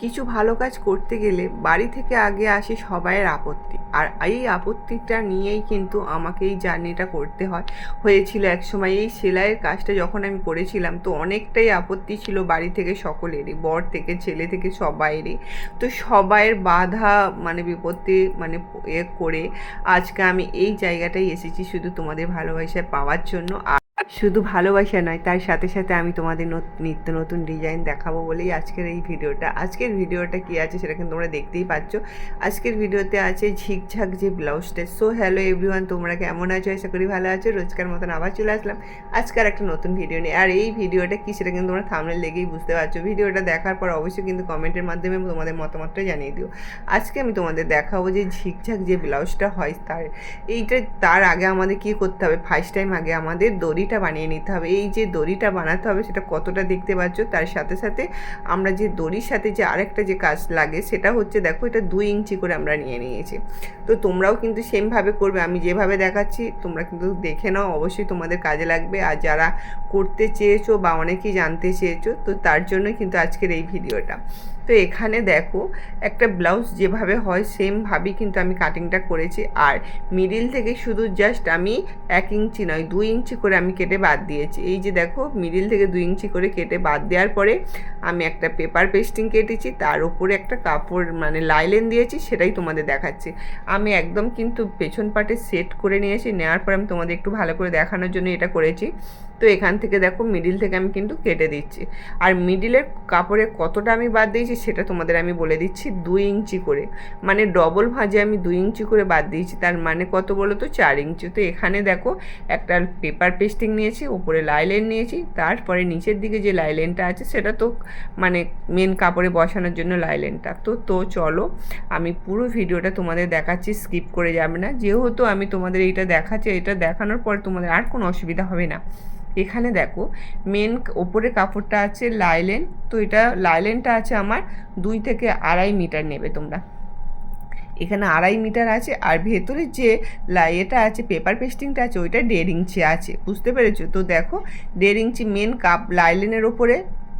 কিছু ভালো কাজ করতে গেলে বাড়ি থেকে আগে আসে সবাইয়ের আপত্তি। আর এই আপত্তিটা নিয়েই কিন্তু আমাকে এই জার্নিটা করতে হয়। হয়েছিল এক সময় এই সেলাইয়ের কাজটা যখন আমি করেছিলাম, তো অনেকটাই আপত্তি ছিল বাড়ি থেকে সকলেরই, বর থেকে, ছেলে থেকে সবাইয়েরই তো সবাইয়ের বাধা মানে বিপত্তি মানে এ করে আজকে আমি এই জায়গাটায় এসেছি শুধু তোমাদের ভালোবাসা পাওয়ার জন্য। আর শুধু ভালোবাসা নয়, তার সাথে সাথে আমি তোমাদের নত- নিত্য নতুন ডিজাইন দেখাবো বলেই আজকের এই ভিডিওটা। আজকের ভিডিওটা কি আছে সেটা কিন্তু তোমরা দেখতেই পাচ্ছ। আজকের ভিডিওতে আছে ঝিকঝাক যে ব্লাউজটা। সো হ্যালো এভরিওয়ান তোমরা কেমন আছো? আশা করি ভালো আছো। রোজকার মতন আবার চলে আসলাম। আজকের একটা নতুন ভিডিও নিয়ে। আর এই ভিডিওটা কি সেটা কিন্তু তোমরা থামলে লেগেই বুঝতে পারছ। ভিডিওটা দেখার পর অবশ্যই কিন্তু কমেন্টের মাধ্যমে তোমাদের মতামতটা জানিয়ে দিও। আজকে আমি তোমাদের দেখাবো যে ঝিকঝাক যে ব্লাউজটা হয় তার, এইটা তার আগে আমাদের কি করতে হবে? ফার্স্ট টাইম আগে আমাদের দড়িটা বানিয়ে নিতে হবে। এই যে দড়িটা বানাতে হবে, সেটা কতটা দেখতে পাচ্ছ, তার সাথে সাথে আমরা যে দড়ির সাথে যে আরেকটা যে কাজ লাগে, সেটা হচ্ছে দেখো এটা দুই ইঞ্চি করে আমরা নিয়ে নিয়েছি। তো তোমরাও কিন্তু সেমভাবে করবে। আমি যেভাবে দেখাচ্ছি, তোমরা কিন্তু দেখে নাও। অবশ্যই তোমাদের কাজে লাগবে। আর যারা করতে চেয়েছো বা অনেকেই জানতে চেয়েছো, তো তার জন্য কিন্তু আজকের এই ভিডিওটা। তো এখানে দেখো, একটা ব্লাউজ যেভাবে হয় সেমভাবেই কিন্তু আমি কাটিংটা করেছি। আর মিডিল থেকে শুধু জাস্ট আমি এক ইঞ্চি নয়, দুই ইঞ্চি করে আমি কেটে বাদ দিয়েছি। এই যে দেখো মিডিল থেকে দুই ইঞ্চি করে কেটে বাদ দেওয়ার পরে আমি একটা পেপার পেস্টিং কেটেছি, তার উপরে একটা কাপড় মানে লাইলেন দিয়েছি, সেটাই তোমাদের দেখাচ্ছি। আমি একদম কিন্তু পেছন পাটে সেট করে নিয়েছি, নেওয়ার পর আমি তোমাদের একটু ভালো করে দেখানোর জন্য এটা করেছি। তো এখান থেকে দেখো মিডিল থেকে আমি কিন্তু কেটে দিচ্ছি। আর মিডিলের কাপড়ে কতটা আমি বাদ দিয়েছি সেটা তোমাদের আমি বলে দিচ্ছি দুই ইঞ্চি করে। মানে ডবল ভাঁজে আমি দুই ইঞ্চি করে বাদ দিয়েছি। তার মানে কত বলো তো? চার ইঞ্চি। তো এখানে দেখো একটা পেপার পেস্টিং নিয়েছি, উপরে লাইলেন নিয়েছি, তারপরে নিচের দিকে যে লাইলেনটা আছে সেটা তো মানে মেন কাপড়ে বসানোর জন্য লাইলেনটা তো তো চলো আমি পুরো ভিডিওটা তোমাদের দেখাচ্ছি স্কিপ করে যাবে না। যেহেতু আমি তোমাদের এইটা দেখাচ্ছি এটা দেখানোর পর তোমাদের আর কোনো অসুবিধা হবে না। এখানে দেখো মেন ওপরে কাপড়টা আছে লাইলেন, তো এটা লাইলেনটা আছে আমার দুই থেকে আড়াই মিটার নেবে তোমরা। এখানে আড়াই মিটার আছে, আর ভেতরে যে লাই এটা আছে পেপার পেস্টিংটা আছে, ওইটা দেড় ইঞ্চি আছে, বুঝতে পেরেছ? তো দেখো, দেড় ইঞ্চি মেন কাপ লাইলেনের ওপরে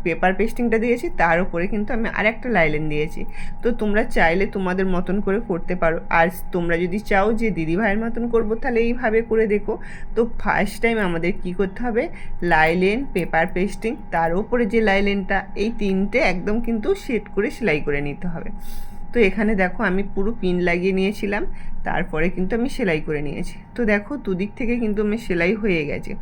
পেপার পেস্টিংটা দিয়েছি, তার উপরে কিন্তু আমি আরেকটা লাইলেন দিয়েছি। তো তোমরা চাইলে তোমাদের মতন করে করতে পারো। আর তোমরা যদি চাও যে দিদি ভাইয়ের মতন করব, তাহলে এইভাবে করে দেখো। তো ফার্স্ট টাইম আমাদের কি করতে হবে? লাইলেন পেপার পেস্টিং তার উপরে যে লাইলেনটা এই তিনটে একদম কিন্তু সেট করে সেলাই করে নিতে হবে। তো এখানে দেখো আমি পুরো পিন লাগিয়ে নিয়েছিলাম, তারপরে কিন্তু আমি সেলাই করে নিয়েছি। তো দেখো, দুদিক থেকে কিন্তু আমি সেলাই হয়ে গেছে।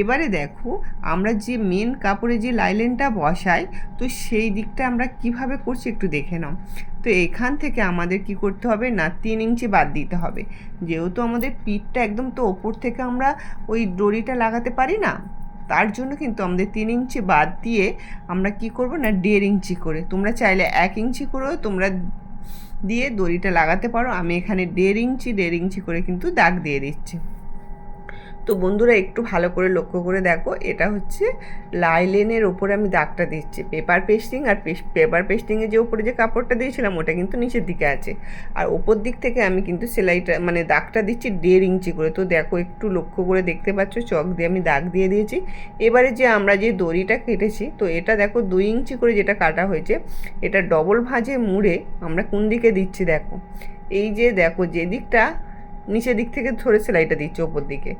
এবারে দেখো, আমরা যে মেন কাপড়ে যে লাইলেনটা বসাই, তো সেই দিকটা আমরা কীভাবে করছি একটু দেখে নাও। তো এখান থেকে আমাদের কি করতে হবে না, তিন ইঞ্চি বাদ দিতে হবে। যেহেতু আমাদের পিঠটা একদম তো ওপর থেকে আমরা ওই দড়িটা লাগাতে পারি না, তার জন্য কিন্তু আমাদের তিন ইঞ্চি বাদ দিয়ে আমরা কি করব না, দেড় ইঞ্চি করে। তোমরা চাইলে এক ইঞ্চি করেও তোমরা দিয়ে দড়িটা লাগাতে পারো। আমি এখানে দেড় ইঞ্চি দেড় ইঞ্চি করে কিন্তু দাগ দিয়ে দিচ্ছি। তো বন্ধুরা একটু ভালো করে লক্ষ্য করে দেখো, এটা হচ্ছে লাইলেনের ওপরে আমি দাগটা দিচ্ছি। পেপার পেস্টিং আর পেপার পেস্টিংয়ের যে ওপরে যে কাপড়টা দিয়েছিলাম, ওটা কিন্তু নিচের দিকে আছে। আর ওপর দিক থেকে আমি কিন্তু সেলাইটা মানে দাগটা দিচ্ছি দেড় ইঞ্চি করে। তো দেখো, একটু লক্ষ্য করে দেখতে পাচ্ছ, চক দিয়ে আমি দাগ দিয়ে দিয়েছি। এবারে যে আমরা যে দড়িটা কেটেছি, তো এটা দেখো দুই ইঞ্চি করে যেটা কাটা হয়েছে, এটা ডবল ভাঁজে মুড়ে আমরা কোন দিকে দিচ্ছি দেখো? এই যে দেখো যে দিকটা নিচের দিক থেকে ধরে সেলাইটা দিচ্ছি ওপর দিকে।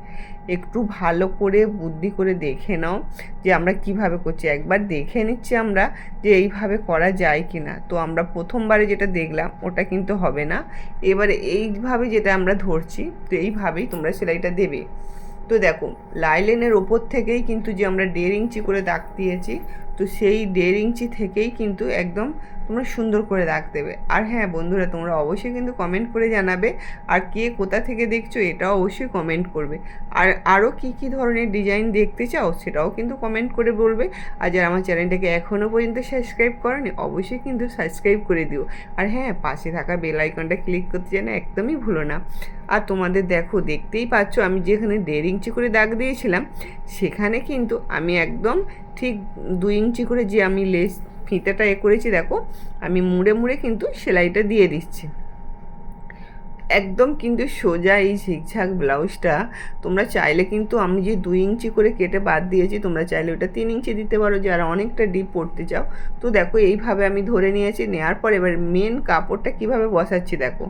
একটু ভালো করে বুদ্ধি করে দেখে নাও যে আমরা কীভাবে করছি। একবার দেখে নিচ্ছি আমরা যে এইভাবে করা যায় কি না তো আমরা প্রথমবারে যেটা দেখলাম, ওটা কিন্তু হবে না। এবারে এইভাবে যেটা আমরা ধরছি, তো এইভাবেই তোমরা সেলাইটা দেবে। তো দেখো, লাইলেনের ওপর থেকেই কিন্তু যে আমরা দেড় ইঞ্চি করে দাগ দিয়েছি তো সেই দেড় ইঞ্চি থেকেই কিন্তু একদম তোমরা সুন্দর করে দাগ দেবে। আর হ্যাঁ বন্ধুরা, তোমরা অবশ্যই কিন্তু কমেন্ট করে জানাবে আর কে কোথা থেকে দেখছ এটাও অবশ্যই কমেন্ট করবে। আর আরও কী কী ধরনের ডিজাইন দেখতে চাও সেটাও কিন্তু কমেন্ট করে বলবে। আর যারা আমার চ্যানেলটাকে এখনও পর্যন্ত সাবস্ক্রাইব করেনি, অবশ্যই কিন্তু সাবস্ক্রাইব করে দিও। আর হ্যাঁ পাশে থাকা বেল আইকনটা ক্লিক করতে যেন একদমই ভুলো না। আর তোমাদের দেখো, দেখতেই পাচ্ছ, আমি যেখানে দেড় ইঞ্চি করে দাগ দিয়েছিলাম, সেখানে কিন্তু আমি একদম ঠিক দুই ইঞ্চি করে যে আমি লেস ফিতাটা এ করেছি, দেখো, আমি মুড়ে মুড়ে কিন্তু সেলাইটা দিয়ে দিচ্ছি। একদম কিন্তু সোজা এই ঝিকঝাক ব্লাউজটা। তোমরা চাইলে কিন্তু আমি যে দুই ইঞ্চি করে কেটে বাদ দিয়েছি, তোমরা চাইলে ওটা তিন ইঞ্চি দিতে পারো, যারা অনেকটা ডিপ পড়তে চাও। তো দেখো, এইভাবে আমি ধরে নিয়েছি নেওয়ার পর এবার মেন কাপড়টা কীভাবে বসাচ্ছি দেখো।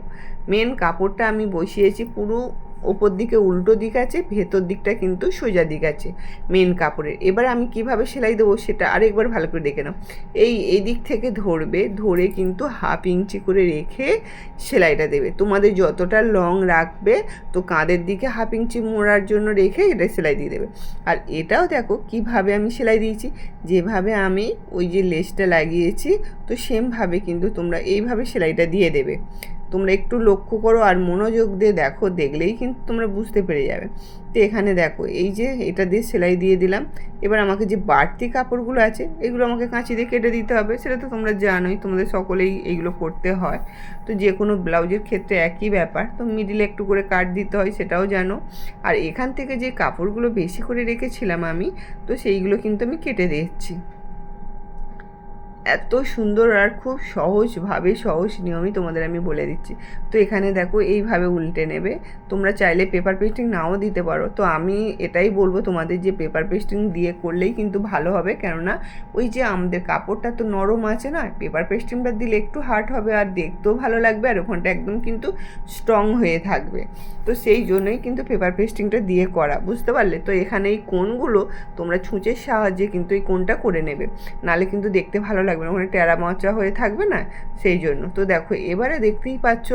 মেন কাপড়টা আমি বসিয়েছি পুরো ওপর দিকে উল্টো দিক আছে, ভেতর দিকটা কিন্তু সোজা দিক আছে মেন কাপড়ের। এবার আমি কীভাবে সেলাই দেবো সেটা আরেকবার ভালো করে দেখে নাও। এই এই দিক থেকে ধরবে, ধরে কিন্তু হাফ ইঞ্চি করে রেখে সেলাইটা দেবে। তোমাদের যতটা লং রাখবে, তো কাঁধের দিকে হাফ ইঞ্চি মোড়ার জন্য রেখে এটা সেলাই দিয়ে দেবে। আর এটাও দেখো কীভাবে আমি সেলাই দিয়েছি। যেভাবে আমি ওই যে লেসটা লাগিয়েছি, তো সেমভাবে কিন্তু তোমরা এইভাবে সেলাইটা দিয়ে দেবে। তোমরা একটু লক্ষ্য করো আর মনোযোগ দিয়ে দেখো, দেখলেই কিন্তু তোমরা বুঝতে পেরে যাবে। তো এখানে দেখো, এই যে এটা দিয়ে সেলাই দিয়ে দিলাম। এবার আমাকে যে বাড়তি কাপড়গুলো আছে, এগুলো আমাকে কাঁচি দিয়ে কেটে দিতে হবে। সেটা তো তোমরা জানোই, তোমাদের সকলেই এইগুলো করতে হয়। তো যে কোনো ব্লাউজের ক্ষেত্রে একই ব্যাপার, তো মিডিলে একটু করে কাট দিতে হয়, সেটাও জানো। আর এখান থেকে যে কাপড়গুলো বেশি করে রেখেছিলাম আমি, তো সেইগুলো কিন্তু আমি কেটে দিচ্ছি। এত সুন্দর আর খুব সহজভাবে সহজ নিয়মই তোমাদের আমি বলে দিচ্ছি। তো এখানে দেখো এইভাবে উল্টে নেবে। তোমরা চাইলে পেপার পেস্টিং নাও দিতে পারো। তো আমি এটাই বলব তোমাদের যে পেপার পেস্টিং দিয়ে করলেই কিন্তু ভালো হবে। কেননা ওই যে আমাদের কাপড়টা তো নরম আছে না পেপার পেস্টিংটা দিলে একটু হার্ড হবে আর দেখতেও ভালো লাগবে আর ওখানটা একদম কিন্তু স্ট্রং হয়ে থাকবে। তো সেই জন্যই কিন্তু পেপার পেস্টিংটা দিয়ে করা, বুঝতে পারলে? তো এখানে এই কোনগুলো তোমরা ছুঁচের সাহায্যে কিন্তু এই কোনটা করে নেবে। নালে কিন্তু দেখতে ভালো লাগবে। না ওখানে টেরা মচা হয়ে থাকবে না, সেই জন্য। তো দেখো, এবারে দেখতেই পাচ্ছ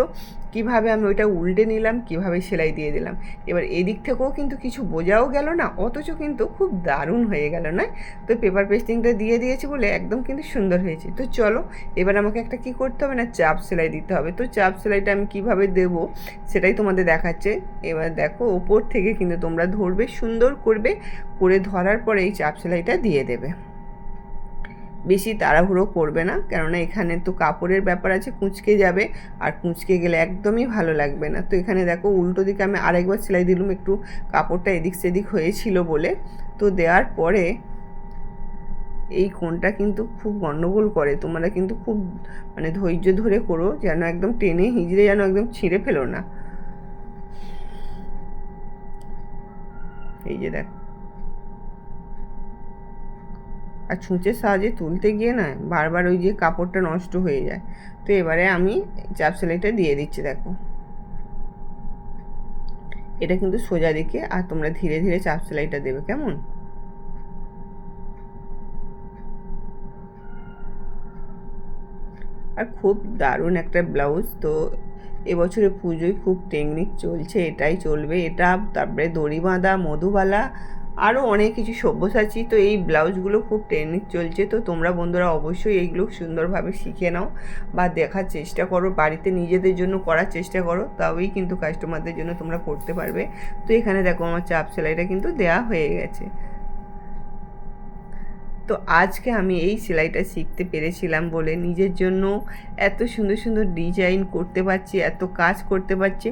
কীভাবে আমি ওইটা উল্টে নিলাম, কীভাবে সেলাই দিয়ে দিলাম। এবার এদিক থেকেও কিন্তু কিছু বোঝাও গেল না, অথচ কিন্তু খুব দারুণ হয়ে গেল না? তো পেপার পেস্টিংটা দিয়ে দিয়েছি বলে একদম কিন্তু সুন্দর হয়েছে। তো চলো, এবার আমাকে একটা কি করতে হবে না, চাপ সেলাই দিতে হবে। তো চাপ সেলাইটা আমি কীভাবে দেব, সেটাই তোমাদের দেখাচ্ছে। এবার দেখো, ওপর থেকে কিন্তু তোমরা ধরবে, সুন্দর করবে, করে ধরার পরে এই চাপ সেলাইটা দিয়ে দেবে। বেশি তাড়াহুড়ো করবে না। কেননা এখানে তো কাপড়ের ব্যাপার আছে, কুঁচকে যাবে, আর কুঁচকে গেলে একদমই ভালো লাগবে না। তো এখানে দেখো, উল্টো দিকে আমি আরেকবার সেলাই দিলাম, একটু কাপড়টা এদিক সেদিক হয়েছিল বলে। তো দেওয়ার পরে এই কোনটা কিন্তু খুব গণ্ডগোল করে। তোমরা কিন্তু খুব মানে ধৈর্য ধরে করো, যেন একদম টেনে হিজড়ে যেন একদম ছিঁড়ে ফেলো না। এই যে দেখো। আর ছুঁচের সাহায্যে তুলতে গিয়ে না বারবার ওই যে কাপড়টা নষ্ট হয়ে যায়। তো এবারে আমি চাপ সেলাইটা দিয়ে দিচ্ছি, দেখো। এটা কিন্তু সোজা দিকে আর তোমরা ধীরে ধীরে চাপ সেলাইটা দেবে, কেমন? আর খুব দারুণ একটা ব্লাউজ। তো এবছরে পুজোয় খুব টেকনিক চলছে, এটাই চলবে। এটা তারপরে দড়ি বাঁধা, মধুবালা আরও অনেক কিছু সব্যসাচী। তো এই ব্লাউজগুলো খুব ট্রেনিং চলছে। তো তোমরা বন্ধুরা অবশ্যই এইগুলো সুন্দরভাবে শিখে নাও বা দেখার চেষ্টা করো। বাড়িতে নিজেদের জন্য করার চেষ্টা করো। তাওই কিন্তু কাস্টমারদের জন্য তোমরা করতে পারবে। তো এখানে দেখো আমার চাপ সেলাইটা কিন্তু দেয়া হয়ে গেছে। তো আজকে আমি এই সেলাইটা শিখতে পেরেছিলাম বলে নিজের জন্য এত সুন্দর সুন্দর ডিজাইন করতে পারছি, এত কাজ করতে পারছি।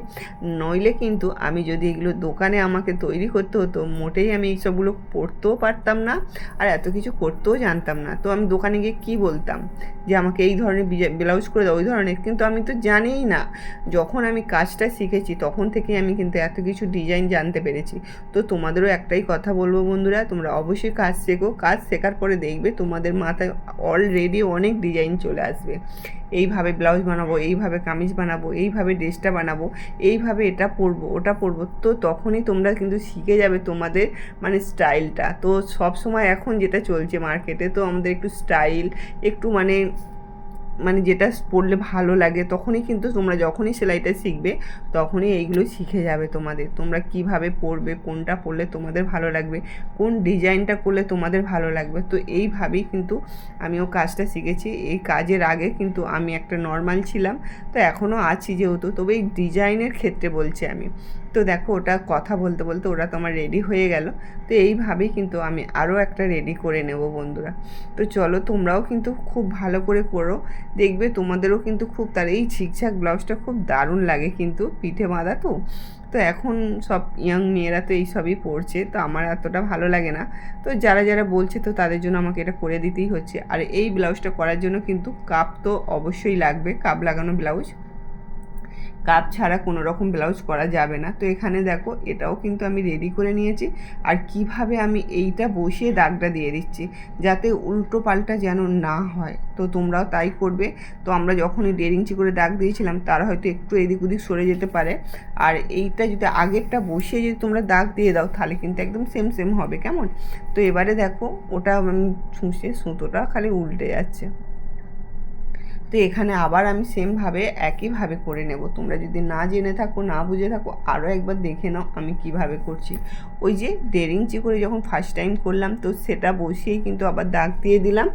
নইলে কিন্তু আমি যদি এগুলো দোকানে আমাকে তৈরি করতে হতো, মোটেই আমি এইসবগুলো পড়তেও পারতাম না আর এত কিছু করতেও জানতাম না। তো আমি দোকানে গিয়ে কী বলতাম? যে আমাকে এই ধরনের ব্লাউজ করে দাও, ওই ধরনের। কিন্তু আমি তো জানিই না। যখন আমি কাজটা শিখেছি তখন থেকে আমি কিন্তু এত কিছু ডিজাইন জানতে পেরেছি। তো তোমাদেরও একটাই কথা বলব বন্ধুরা, তোমরা অবশ্যই কাজ শেখো। কাজ শেখার পরে দেখবে তোমাদের মাথায় অলরেডি অনেক ডিজাইন চলে আসবে। এইভাবে ব্লাউজ বানাবো, এইভাবে কামিজ বানাবো, এইভাবে ড্রেসটা বানাবো, এইভাবে এটা পরবো, ওটা পরবো। তো তখনই তোমরা কিন্তু শিখে যাবে তোমাদের মানে স্টাইলটা তো সব সময় এখন যেটা চলছে মার্কেটে তো আমাদের একটু স্টাইল একটু মানে মানে যেটা পড়লে ভালো লাগে, তখনই কিন্তু তোমরা যখনই সেলাইটা শিখবে, তখনই এইগুলো শিখে যাবে তোমাদের। তোমরা কীভাবে পড়বে, কোনটা পড়লে তোমাদের ভালো লাগবে, কোন ডিজাইনটা করলে তোমাদের ভালো লাগবে। তো এইভাবেই কিন্তু আমিও কাজটা শিখেছি। এই কাজের আগে কিন্তু আমি একটা নর্মাল ছিলাম, তো এখনও আছি যেহেতু। তবে এই ডিজাইনের ক্ষেত্রে বলছি আমি। তো দেখো ওটা কথা বলতে বলতে ওরা তো আমার রেডি হয়ে গেল। তো এইভাবেই কিন্তু আমি আরও একটা রেডি করে নেব বন্ধুরা। তো চলো তোমরাও কিন্তু খুব ভালো করে করো। দেখবে তোমাদেরও কিন্তু খুব তার এই ঝিকঝাক ব্লাউজটা খুব দারুণ লাগে কিন্তু পিঠে বাঁধা তো। তো এখন সব ইয়াং মেয়েরা তো এইসবই পড়ছে তো আমার এতটা ভালো লাগে না। তো যারা যারা বলছে তো তাদের জন্য আমাকে এটা করে দিতেই হচ্ছে। আর এই ব্লাউজটা করার জন্য কিন্তু কাপ তো অবশ্যই লাগবে, কাপ লাগানো ব্লাউজ। কাপ ছাড়া কোনো রকম ব্লাউজ করা যাবে না। তো এখানে দেখো, এটাও কিন্তু আমি রেডি করে নিয়েছি। আর কীভাবে আমি এইটা বসিয়ে দাগটা দিয়ে দিচ্ছি, যাতে উল্টো পাল্টা যেন না হয়। তো তোমরাও তাই করবে। তো আমরা যখনই দেড় ইঞ্চি করে দাগ দিয়েছিলাম, তারা হয়তো একটু এদিক ওদিক সরে যেতে পারে। আর এইটা যদি আগেরটা বসিয়ে যদি তোমরা দাগ দিয়ে দাও, তাহলে কিন্তু একদম সেম সেম হবে। কেমন? তো এবারে দেখো, ওটা আমি ছুঁচে সুতোটা খালি উল্টে যাচ্ছে। তো এখানে আবার আমি সেমভাবে একইভাবে করে নেব। তোমরা যদি না জেনে থাকো, না বুঝে থাকো আরও একবার দেখে নাও আমি কীভাবে করছি। ওই যে দেড় ইঞ্চি করে যখন ফার্স্ট টাইম করলাম, তো সেটা বসিয়েই কিন্তু আবার দাগ দিয়ে দিলাম।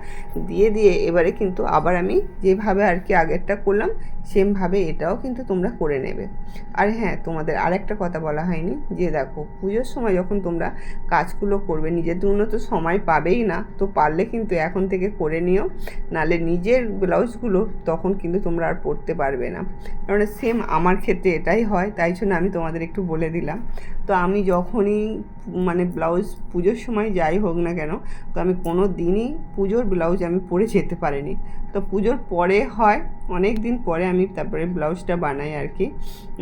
দিয়ে দিয়ে এবারে কিন্তু আবার আমি যেভাবে আর কি আগেরটা করলাম সেমভাবে এটাও কিন্তু তোমরা করে নেবে। আর হ্যাঁ তোমাদের আরেকটা কথা বলা হয়নি, যে দেখো পুজোর সময় যখন তোমরা কাজগুলো করবে, নিজের জন্য তো সময় পাবেই না, তো পারলে কিন্তু এখন থেকে করে নিও। নালে নিজের ব্লাউজগুলো তখন কিন্তু তোমরা আর পড়তে পারবে না। কারণ সেম আমার ক্ষেত্রে এটাই হয়, তাই জন্য আমি তোমাদের একটু বলে দিলাম। তো আমি যখনই মানে ব্লাউজ পুজোর সময় যাই হোক না কেন, তো আমি কোনো দিনই পুজোর ব্লাউজ আমি পরে যেতে পারিনি। তো পুজোর পরে হয়, অনেক দিন পরে আমি তারপরে ব্লাউজটা বানাই আর কি।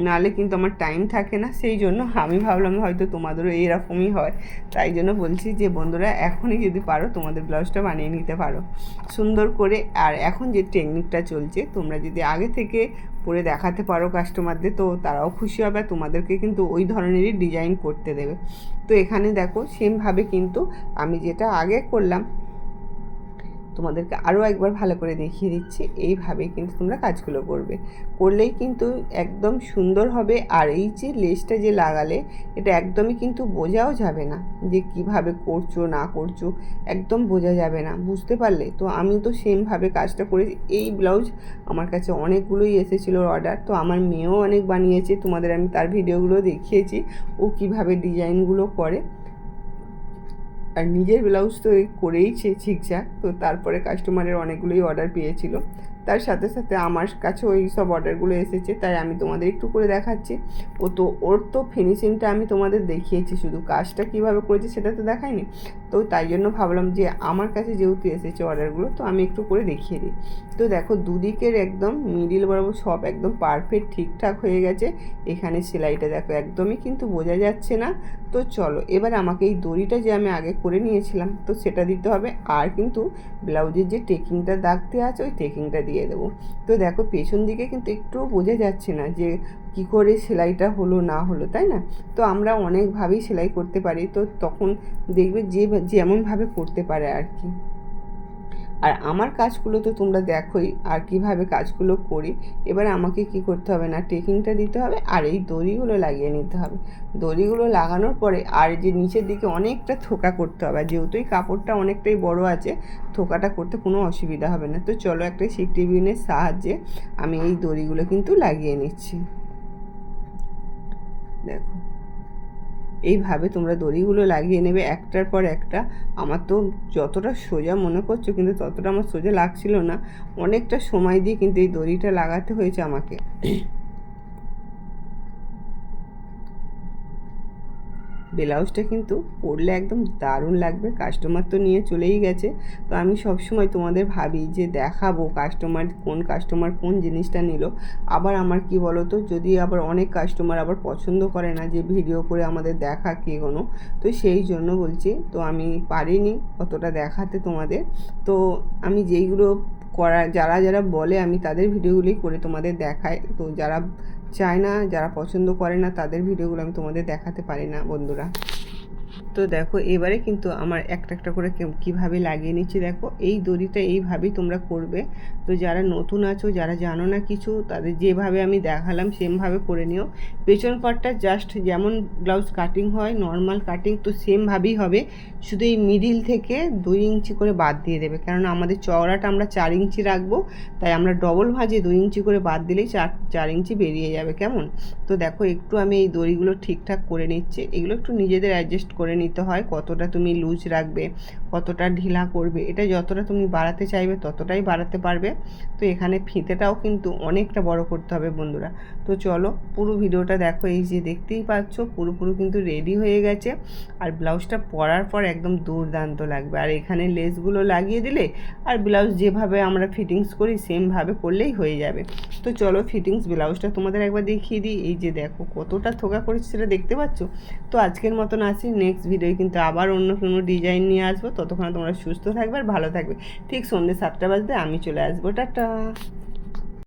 নাহলে কিন্তু আমার টাইম থাকে না, সেই জন্য আমি ভাবলাম হয়তো তোমাদেরও এইরকমই হয়। তাই জন্য বলছি যে, বন্ধুরা, এখনই যদি পারো তোমাদের ব্লাউজটা বানিয়ে নিতে পারো। সুন্দর করে, আর এখন যে টেকনিকটা চলছে, তোমরা যদি আগে থেকে পরে দেখাতে পারো কাস্টমারদের তো তারাও খুশি হবে তোমাদেরকে কিন্তু ওই ধরনেরই ডিজাইন করতে দেবে। তো এখানে দেখো সেমভাবে কিন্তু আমি যেটা আগে করলাম তোমাদেরকে আরও একবার ভালো করে দেখিয়ে দিচ্ছি, এইভাবেই কিন্তু তোমরা কাজগুলো করবে। করলেই কিন্তু একদম সুন্দর হবে, আর এই যে লেসটা যে লাগালে, এটা একদমই কিন্তু বোঝাও যাবে না যে কীভাবে করছ, না করছ, একদম বোঝা যাবে না, বুঝতে পারলে? তো আমি তো সেমভাবে কাজটা করেছি, এই ব্লাউজ আমার কাছে অনেকগুলোই এসেছিল অর্ডার তো আমার মেয়েও অনেক বানিয়েছে, তোমাদের আমি তার ভিডিওগুলো দেখিয়েছি, ও কীভাবে ডিজাইনগুলো করে। আর নিজের ব্লাউজ তো করেইছে ঠিকঠাক, তো তারপরে কাস্টমারের অনেকগুলোই অর্ডার পেয়েছিল। তার সাথে সাথে আমার কাছেও এই সব অর্ডারগুলো এসেছে, তাই আমি তোমাদের একটু করে দেখাচ্ছি। ও তো, ওর তো ফিনিশিংটা আমি তোমাদের দেখিয়েছি, শুধু কাজটা কীভাবে করেছি সেটা তো দেখাইনি। তো তাই জন্য ভাবলাম যে আমার কাছে যেহেতু এসেছে অর্ডারগুলো, তো আমি একটু করে দেখিয়ে দিই। তো দেখো দুদিকের একদম মিডিল বরাবর সব একদম পারফেক্ট ঠিকঠাক হয়ে গেছে। এখানে সেলাইটা দেখো একদমই কিন্তু বোঝা যাচ্ছে না। তো চলো এবার আমাকে এই দড়িটা যে আমি আগে করে নিয়েছিলাম, তো সেটা দিতে হবে। আর কিন্তু ব্লাউজের যে টেকিংটা দাগ দেওয়া আছে, ওই টেকিংটা দিয়ে দেবো। তো দেখো পেছন দিকে কিন্তু একটুও বোঝা যাচ্ছে না যে কি করে সেলাইটা হলো না হলো, তাই না? তো আমরা অনেকভাবেই সেলাই করতে পারি, তো তখন দেখবে যে যেমনভাবে করতে পারে আর কি। আর আমার কাজগুলো তো তোমরা দেখোই, আর কীভাবে কাজগুলো করি। এবার আমাকে কি করতে হবে না টেকিংটা দিতে হবে, আর এই দড়িগুলো লাগিয়ে নিতে হবে। দড়িগুলো লাগানোর পরে, আর যে নিচের দিকে অনেকটা থোকা করতে হবে যেহেতু এই কাপড়টা অনেকটাই বড় আছে, থোকাটা করতে কোনো অসুবিধা হবে না। তো চলো একটা বিনের সাহায্যে আমি এই দড়িগুলো কিন্তু লাগিয়ে নিচ্ছি। দেখো এইভাবে তোমরা দড়িগুলো লাগিয়ে নেবে একটার পর একটা। আমার তো যতটা সোজা মনে করছ কিন্তু ততটা আমার সোজা লাগছিল না। অনেকটা সময় দিয়ে কিন্তু এই দড়িটা লাগাতে হয়েছে আমাকে। ব্লাউজটা কিন্তু পরলে একদম দারুণ লাগবে। কাস্টমার তো নিয়ে চলেই গেছে। তো আমি সবসময় তোমাদের ভাবি যে দেখাবো কাস্টমার কোন কাস্টমার কোন জিনিসটা নিল। আবার আমার কি বলো তো যদি আবার অনেক কাস্টমার আবার পছন্দ করে না যে ভিডিও করে আমাদের দেখা কে কোনো, তো সেই জন্য বলছি, তো আমি পারিনি অতটা দেখাতে তোমাদের। তো আমি যেইগুলো করা, যারা যারা বলে আমি তাদের ভিডিওগুলি করে তোমাদের দেখাই। তো যারা চায় না যারা পছন্দ করে না তাদের ভিডিওগুলো আমি তোমাদের দেখাতে পারি না বন্ধুরা। তো দেখো, এবারে কিন্তু আমার একটা একটা করে কীভাবে লাগিয়ে নিচ্ছি দেখো, এই দড়িটা এইভাবেই তোমরা করবে। তো যারা নতুন আছো, যারা জানো না কিছু, তাদের যেভাবে আমি দেখালাম সেমভাবে করে নিও। পেছন পাটটা জাস্ট যেমন ব্লাউজ কাটিং হয় নর্মাল কাটিং তো সেমভাবেই হবে। শুধু এই মিডিল থেকে দুই ইঞ্চি করে বাদ দিয়ে দেবে। কেননা আমাদের চওড়াটা আমরা চার ইঞ্চি রাখব, তাই আমরা ডবল ভাজে দুই ইঞ্চি করে বাদ দিলেই চার চার ইঞ্চি বেরিয়ে যাবে। কেমন? তো দেখো, একটু আমি এই দড়িগুলো ঠিকঠাক করে নিচ্ছি। এগুলো একটু নিজেদের অ্যাডজাস্ট করে নিতে হয়, কতটা তুমি লুজ রাখবে, কতটা ঢিলা করবে, এটা যতটা তুমি বাড়াতে চাইবে ততটাই বাড়াতে পারবে। তো এখানে ফিতেটাও কিন্তু অনেকটা বড় করতে হবে বন্ধুরা। তো চলো পুরো ভিডিওটা দেখো, এই যে দেখতেই পাচ্ছ পুরোপুরি কিন্তু রেডি হয়ে গেছে। আর ব্লাউজটা পরার পর একদম দুর্দান্ত লাগবে। আর এখানে লেসগুলো লাগিয়ে দিলে আর ব্লাউজ যেভাবে আমরা ফিটিংস করি সেমভাবে করলেই হয়ে যাবে। তো চলো ফিটিংস ব্লাউজটা তোমাদের একবার দেখিয়ে দিই। এই যে দেখো কতটা থোকা করেছে সেটা দেখতে পাচ্ছ? তো আজকের মতন আসি, নেক্সট ভিডিও কিন্তু আবার অন্য কোনো ডিজাইন নিয়ে আসব। ততক্ষণ তোমরা সুস্থ থাকবে আর ভালো থাকবে। ঠিক সন্ধ্যে সাতটা বাজতে আমি চলে আসব। টাটা।